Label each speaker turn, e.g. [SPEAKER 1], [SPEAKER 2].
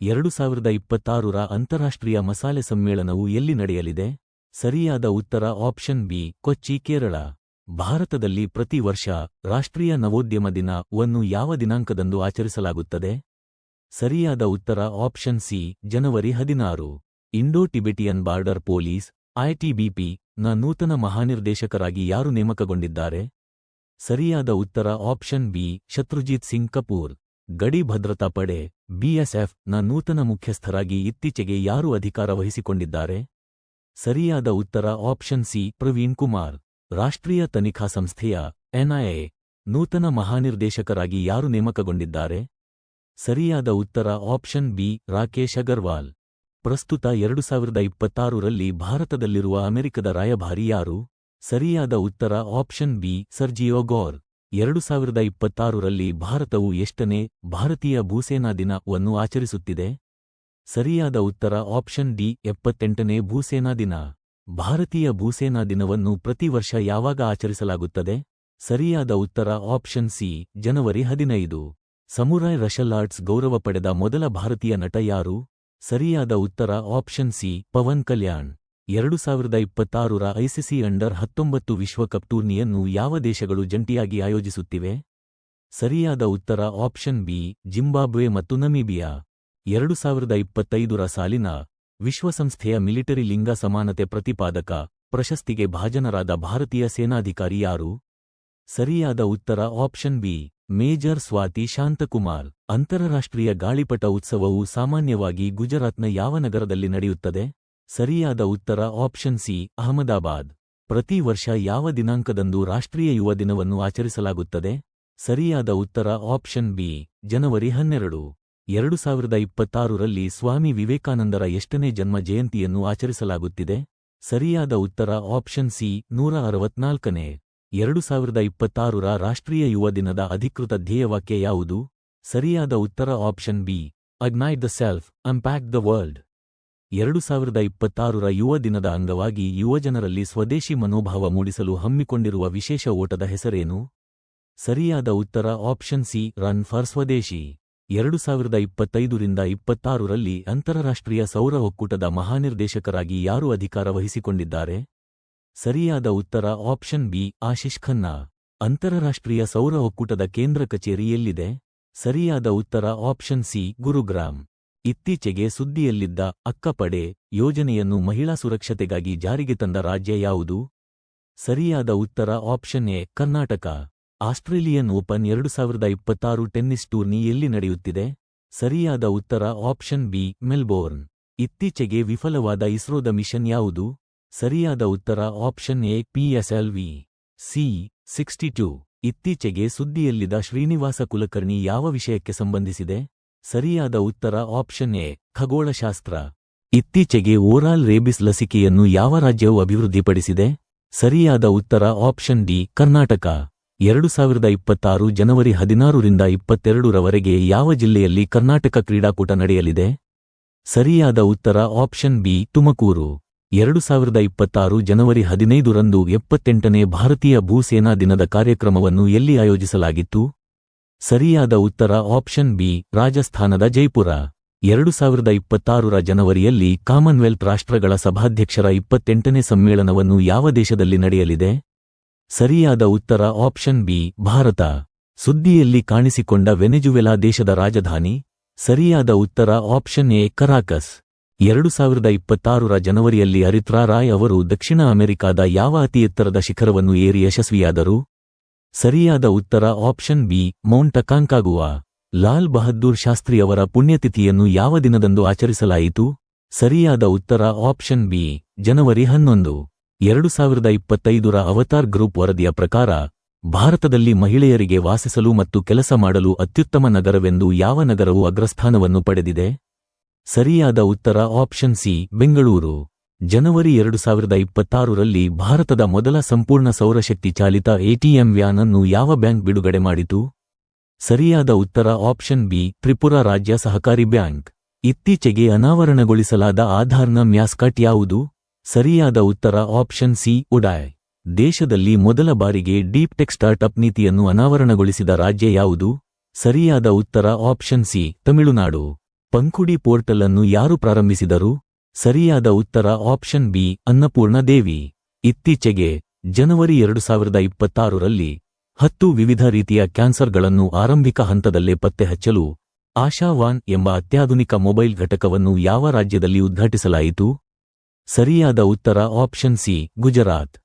[SPEAKER 1] ಎರಡು ಸಾವಿರದ ಇಪ್ಪತ್ತಾರರ ಅಂತಾರಾಷ್ಟ್ರೀಯ ಮಸಾಲೆ ಸಮ್ಮೇಳನವು ಎಲ್ಲಿ ನಡೆಯಲಿದೆ? ಸರಿಯಾದ ಉತ್ತರ ಆಪ್ಷನ್ ಬಿ, ಕೊಚ್ಚಿ, ಕೇರಳ. ಭಾರತದಲ್ಲಿ ಪ್ರತಿ ವರ್ಷ ರಾಷ್ಟ್ರೀಯ ನವೋದ್ಯಮ ದಿನ ವನ್ನು ಯಾವ ದಿನಾಂಕದಂದು ಆಚರಿಸಲಾಗುತ್ತದೆ? ಸರಿಯಾದ ಉತ್ತರ ಆಪ್ಷನ್ ಸಿ, ಜನವರಿ ಹದಿನಾರು. Indo Tibetan border police ITBP ನ ನೂತನ ಮಹಾನಿರ್ದೇಶಕರಾಗಿ ಯಾರು ನೇಮಕಗೊಂಡಿದ್ದಾರೆ? ಸರಿಯಾದ ಉತ್ತರ ಆಪ್ಷನ್ ಬಿ, ಶತ್ರುಜಿತ್ ಸಿಂಗ್ ಕಪೂರ್. ಗಡಿ ಭದ್ರತಾ ಪಡೆ ಬಿಎಸ್ಎಫ್ನ ನೂತನ ಮುಖ್ಯಸ್ಥರಾಗಿ ಇತ್ತೀಚೆಗೆ ಯಾರು ಅಧಿಕಾರ ವಹಿಸಿಕೊಂಡಿದ್ದಾರೆ? ಸರಿಯಾದ ಉತ್ತರ ಆಪ್ಷನ್ ಸಿ, ಪ್ರವೀಣ್ ಕುಮಾರ್. ರಾಷ್ಟ್ರೀಯ ತನಿಖಾ ಸಂಸ್ಥೆಯ ಎನ್ಐಎ ನೂತನ ಮಹಾನಿರ್ದೇಶಕರಾಗಿ ಯಾರು ನೇಮಕಗೊಂಡಿದ್ದಾರೆ? ಸರಿಯಾದ ಉತ್ತರ ಆಪ್ಷನ್ ಬಿ, ರಾಕೇಶ್ ಅಗರ್ವಾಲ್. ಪ್ರಸ್ತುತ ಎರಡು ಸಾವಿರದ ಇಪ್ಪತ್ತಾರರಲ್ಲಿ ಭಾರತದಲ್ಲಿರುವ ಅಮೆರಿಕದ ರಾಯಭಾರಿ ಯಾರು? ಸರಿಯಾದ ಉತ್ತರ ಆಪ್ಷನ್ ಬಿ, ಸರ್ಜಿಯೋ ಗೋರ್. ಎರಡು ಸಾವಿರದ ಇಪ್ಪತ್ತಾರರಲ್ಲಿ ಭಾರತವು ಎಷ್ಟನೇ ಭಾರತೀಯ ಭೂಸೇನಾ ದಿನವನ್ನು ಆಚರಿಸುತ್ತಿದೆ? ಸರಿಯಾದ ಉತ್ತರ ಆಪ್ಷನ್ ಡಿ, ಎಪ್ಪತ್ತೆಂಟನೇ ಭೂಸೇನಾ ದಿನ. ಭಾರತೀಯ ಭೂಸೇನಾ ದಿನವನ್ನು ಪ್ರತಿ ವರ್ಷ ಯಾವಾಗ ಆಚರಿಸಲಾಗುತ್ತದೆ? ಸರಿಯಾದ ಉತ್ತರ ಆಪ್ಷನ್ ಸಿ, ಜನವರಿ ಹದಿನೈದು. ಸಮುರಾಯ್ ರಷಲ್ ಆರ್ಟ್ಸ್ ಗೌರವ ಪಡೆದ ಮೊದಲ ಭಾರತೀಯ ನಟ ಯಾರು? ಸರಿಯಾದ ಉತ್ತರ ಆಪ್ಷನ್ ಸಿ, ಪವನ್ ಕಲ್ಯಾಣ್. ಎರಡು ಸಾವಿರದ ಇಪ್ಪತ್ತಾರರ ಐಸಿಸಿ ಅಂಡರ್ ಹತ್ತೊಂಬತ್ತು ವಿಶ್ವಕಪ್ ಟೂರ್ನಿಯನ್ನು ಯಾವ ದೇಶಗಳು ಜಂಟಿಯಾಗಿ ಆಯೋಜಿಸುತ್ತಿವೆ? ಸರಿಯಾದ ಉತ್ತರ ಆಪ್ಷನ್ ಬಿ, ಜಿಂಬಾಬ್ವೆ ಮತ್ತು ನಮೀಬಿಯಾ. ಎರಡು ಸಾವಿರದ ಇಪ್ಪತ್ತೈದರ ಸಾಲಿನ ವಿಶ್ವಸಂಸ್ಥೆಯ ಮಿಲಿಟರಿ ಲಿಂಗ ಸಮಾನತೆ ಪ್ರತಿಪಾದಕ ಪ್ರಶಸ್ತಿಗೆ ಭಾಜನರಾದ ಭಾರತೀಯ ಸೇನಾಧಿಕಾರಿ ಯಾರು? ಸರಿಯಾದ ಉತ್ತರ option B, major Swathi Shanthakumar. ಅಂತಾರಾಷ್ಟ್ರೀಯ ಗಾಳಿಪಟ ಉತ್ಸವವು ಸಾಮಾನ್ಯವಾಗಿ ಗುಜರಾತ್ನ ಯಾವ ನಗರದಲ್ಲಿ ನಡೆಯುತ್ತದೆ? ಸರಿಯಾದ ಉತ್ತರ ಆಪ್ಷನ್ ಸಿ, ಅಹಮದಾಬಾದ್. ಪ್ರತಿ ವರ್ಷ ಯಾವ ದಿನಾಂಕದಂದು ರಾಷ್ಟ್ರೀಯ ಯುವ ದಿನವನ್ನು ಆಚರಿಸಲಾಗುತ್ತದೆ? ಸರಿಯಾದ ಉತ್ತರ ಆಪ್ಷನ್ ಬಿ, ಜನವರಿ ಹನ್ನೆರಡು. ಎರಡು ಸಾವಿರದ ಇಪ್ಪತ್ತಾರರಲ್ಲಿ ಸ್ವಾಮಿ ವಿವೇಕಾನಂದರ ಎಷ್ಟನೇ ಜನ್ಮ ಜಯಂತಿಯನ್ನು ಆಚರಿಸಲಾಗುತ್ತಿದೆ? ಸರಿಯಾದ ಉತ್ತರ ಆಪ್ಷನ್ ಸಿ, ನೂರ ಅರವತ್ನಾಲ್ಕನೇ. ಎರಡು ಸಾವಿರದ ಇಪ್ಪತ್ತಾರರ ರಾಷ್ಟ್ರೀಯ ಯುವ ದಿನದ ಅಧಿಕೃತ ಧ್ಯೇಯವಾಕ್ಯ ಯಾವುದು? ಸರಿಯಾದ ಉತ್ತರ option B ignite the self, impact the world. ಎರಡು ಸಾವಿರದ ಇಪ್ಪತ್ತಾರರ ಯುವ ದಿನದ ಅಂಗವಾಗಿ ಯುವಜನರಲ್ಲಿ ಸ್ವದೇಶಿ ಮನೋಭಾವ ಮೂಡಿಸಲು ಹಮ್ಮಿಕೊಂಡಿರುವ ವಿಶೇಷ ಓಟದ ಹೆಸರೇನು? ಸರಿಯಾದ ಉತ್ತರ ಆಪ್ಷನ್ ಸಿ, ರನ್ ಫಾರ್ ಸ್ವದೇಶಿ. ಎರಡು ಸಾವಿರದ ಇಪ್ಪತ್ತೈದರಿಂದ ಇಪ್ಪತ್ತಾರರಲ್ಲಿ ಅಂತಾರಾಷ್ಟ್ರೀಯ ಸೌರ ಒಕ್ಕೂಟದ ಮಹಾನಿರ್ದೇಶಕರಾಗಿ ಯಾರು ಅಧಿಕಾರ ವಹಿಸಿಕೊಂಡಿದ್ದಾರೆ? ಸರಿಯಾದ ಉತ್ತರ ಆಪ್ಷನ್ ಬಿ ಆಶಿಷ್ ಖನ್ನಾ. ಅಂತಾರಾಷ್ಟ್ರೀಯ ಸೌರ ಒಕ್ಕೂಟದ ಕೇಂದ್ರ ಕಚೇರಿ ಎಲ್ಲಿದೆ? ಸರಿಯಾದ ಉತ್ತರ ಆಪ್ಷನ್ ಸಿ, ಗುರುಗ್ರಾಮ್. ಇತ್ತೀಚೆಗೆ ಸುದ್ದಿಯಲ್ಲಿದ್ದ ಅಕ್ಕಪಡೆ ಯೋಜನೆಯನ್ನು ಮಹಿಳಾ ಸುರಕ್ಷತೆಗಾಗಿ ಜಾರಿಗೆ ತಂದ ರಾಜ್ಯ ಯಾವುದು? ಸರಿಯಾದ ಉತ್ತರ option A, Karnataka. Australian Open ಎರಡು ಸಾವಿರದ ಇಪ್ಪತ್ತಾರು ಟೆನ್ನಿಸ್ ಟೂರ್ನಿ ಎಲ್ಲಿ ನಡೆಯುತ್ತಿದೆ? ಸರಿಯಾದ ಉತ್ತರ ಆಪ್ಷನ್ ಬಿ, ಮೆಲ್ಬೋರ್ನ್. ಇತ್ತೀಚೆಗೆ ವಿಫಲವಾದ ಇಸ್ರೋದ ಮಿಷನ್ ಯಾವುದು? ಸರಿಯಾದ ಉತ್ತರ option A PSLV C, sixty two. ಇತ್ತೀಚೆಗೆ ಸುದ್ದಿಯಲ್ಲಿದ್ದ ಶ್ರೀನಿವಾಸ ಕುಲಕರ್ಣಿ ಯಾವ ವಿಷಯಕ್ಕೆ ಸಂಬಂಧಿಸಿದೆ? ಸರಿಯಾದ ಉತ್ತರ ಆಪ್ಷನ್ ಎ, ಖಗೋಳಶಾಸ್ತ್ರ. ಇತ್ತೀಚೆಗೆ ಓರಾಲ್ ರೇಬಿಸ್ ಲಸಿಕೆಯನ್ನು ಯಾವ ರಾಜ್ಯವು ಅಭಿವೃದ್ಧಿಪಡಿಸಿದೆ? ಸರಿಯಾದ ಉತ್ತರ ಆಪ್ಷನ್ ಡಿ, ಕರ್ನಾಟಕ. ಎರಡು ಸಾವಿರದ ಇಪ್ಪತ್ತಾರು ಜನವರಿ ಹದಿನಾರರಿಂದ ಇಪ್ಪತ್ತೆರಡರವರೆಗೆ ಯಾವ ಜಿಲ್ಲೆಯಲ್ಲಿ ಕರ್ನಾಟಕ ಕ್ರೀಡಾಕೂಟ ನಡೆಯಲಿದೆ? ಸರಿಯಾದ ಉತ್ತರ ಆಪ್ಷನ್ ಬಿ, ತುಮಕೂರು. ಎರಡು ಸಾವಿರದ ಇಪ್ಪತ್ತಾರು ಜನವರಿ ಹದಿನೈದರಂದು ಎಪ್ಪತ್ತೆಂಟನೇ ಭಾರತೀಯ ಭೂಸೇನಾ ದಿನದ ಕಾರ್ಯಕ್ರಮವನ್ನು ಎಲ್ಲಿ ಆಯೋಜಿಸಲಾಗಿತ್ತು? ಸರಿಯಾದ ಉತ್ತರ ಆಪ್ಷನ್ ಬಿ, ರಾಜಸ್ಥಾನದ ಜೈಪುರ. ಎರಡು ಸಾವಿರದ ಇಪ್ಪತ್ತಾರರ ಜನವರಿಯಲ್ಲಿ ಕಾಮನ್ವೆಲ್ತ್ ರಾಷ್ಟ್ರಗಳ ಸಭಾಧ್ಯಕ್ಷರ ಇಪ್ಪತ್ತೆಂಟನೇ ಸಮ್ಮೇಳನವನ್ನು ಯಾವ ದೇಶದಲ್ಲಿ ನಡೆಯಲಿದೆ? ಸರಿಯಾದ ಉತ್ತರ ಆಪ್ಷನ್ ಬಿ, ಭಾರತ. ಸುದ್ದಿಯಲ್ಲಿ ಕಾಣಿಸಿಕೊಂಡ ವೆನೆಜುವೆಲಾ ದೇಶದ ರಾಜಧಾನಿ. ಸರಿಯಾದ ಉತ್ತರ ಆಪ್ಷನ್ ಎ, ಕರಾಕಸ್. ಎರಡು ಸಾವಿರದ ಇಪ್ಪತ್ತಾರರ ಜನವರಿಯಲ್ಲಿ ಅರಿತ್ರಾ ರಾಯ್ ಅವರು ದಕ್ಷಿಣ ಅಮೆರಿಕಾದ ಯಾವ ಅತಿ ಎತ್ತರದ ಶಿಖರವನ್ನು ಏರಿ ಯಶಸ್ವಿಯಾದರು? ಸರಿಯಾದ ಉತ್ತರ option B, mount Aconcagua. Lal Bahadur ಶಾಸ್ತ್ರಿಯವರ ಪುಣ್ಯತಿಥಿಯನ್ನು ಯಾವ ದಿನದಂದು ಆಚರಿಸಲಾಯಿತು? ಸರಿಯಾದ ಉತ್ತರ ಆಪ್ಷನ್ ಬಿ, ಜನವರಿ ಹನ್ನೊಂದು. ಎರಡು ಸಾವಿರದ ಇಪ್ಪತ್ತೈದರ ಅವತಾರ್ ಗ್ರೂಪ್ ವರದಿಯ ಪ್ರಕಾರ, ಭಾರತದಲ್ಲಿ ಮಹಿಳೆಯರಿಗೆ ವಾಸಿಸಲು ಮತ್ತು ಕೆಲಸ ಮಾಡಲು ಅತ್ಯುತ್ತಮ ನಗರವೆಂದು ಯಾವ ನಗರವು ಅಗ್ರಸ್ಥಾನವನ್ನು ಪಡೆದಿದೆ? ಸರಿಯಾದ ಉತ್ತರ ಆಪ್ಷನ್ ಸಿ, ಬೆಂಗಳೂರು. ಜನವರಿ ಎರಡು ಸಾವಿರದ ಇಪ್ಪತ್ತಾರರಲ್ಲಿ ಭಾರತದ ಮೊದಲ ಸಂಪೂರ್ಣ ಸೌರಶಕ್ತಿ ಚಾಲಿತ ಎಟಿಎಂ ವ್ಯಾನ್ ಅನ್ನು ಯಾವ ಬ್ಯಾಂಕ್ ಬಿಡುಗಡೆ ಮಾಡಿತು? ಸರಿಯಾದ ಉತ್ತರ ಆಪ್ಷನ್ ಬಿ, ತ್ರಿಪುರ ರಾಜ್ಯ ಸಹಕಾರಿ ಬ್ಯಾಂಕ್. ಇತ್ತೀಚೆಗೆ ಅನಾವರಣಗೊಳಿಸಲಾದ ಆಧಾರ್ನ ಮ್ಯಾಸ್ಕಟ್ ಯಾವುದು? ಸರಿಯಾದ ಉತ್ತರ ಆಪ್ಷನ್ ಸಿ, ಉಡಾಯ್. ದೇಶದಲ್ಲಿ ಮೊದಲ ಬಾರಿಗೆ ಡೀಪ್ ಟೆಕ್ ಸ್ಟಾರ್ಟ್ಅಪ್ ನೀತಿಯನ್ನು ಅನಾವರಣಗೊಳಿಸಿದ ರಾಜ್ಯ ಯಾವುದು? ಸರಿಯಾದ ಉತ್ತರ ಆಪ್ಷನ್ ಸಿ, ತಮಿಳುನಾಡು. ಪಂಕುಡಿ ಪೋರ್ಟಲ್ ಅನ್ನು ಯಾರು ಪ್ರಾರಂಭಿಸಿದರು? ಸರಿಯಾದ ಉತ್ತರ ಆಪ್ಷನ್ ಬಿ ಅನ್ನಪೂರ್ಣ ದೇವಿ ಇತ್ತೀಚೆಗೆ, ಜನವರಿ ಎರಡು ಸಾವಿರದ ಇಪ್ಪತ್ತಾರರಲ್ಲಿ, ಹತ್ತು ವಿವಿಧ ರೀತಿಯ ಕ್ಯಾನ್ಸರ್ಗಳನ್ನು ಆರಂಭಿಕ ಹಂತದಲ್ಲೇ ಪತ್ತೆಹಚ್ಚಲು, ಆಶಾವಾನ್ ಎಂಬ ಅತ್ಯಾಧುನಿಕ ಮೊಬೈಲ್ ಘಟಕವನ್ನು ಯಾವ ರಾಜ್ಯದಲ್ಲಿ ಉದ್ಘಾಟಿಸಲಾಯಿತು? ಸರಿಯಾದ ಉತ್ತರ ಆಪ್ಷನ್ ಸಿ, ಗುಜರಾತ್.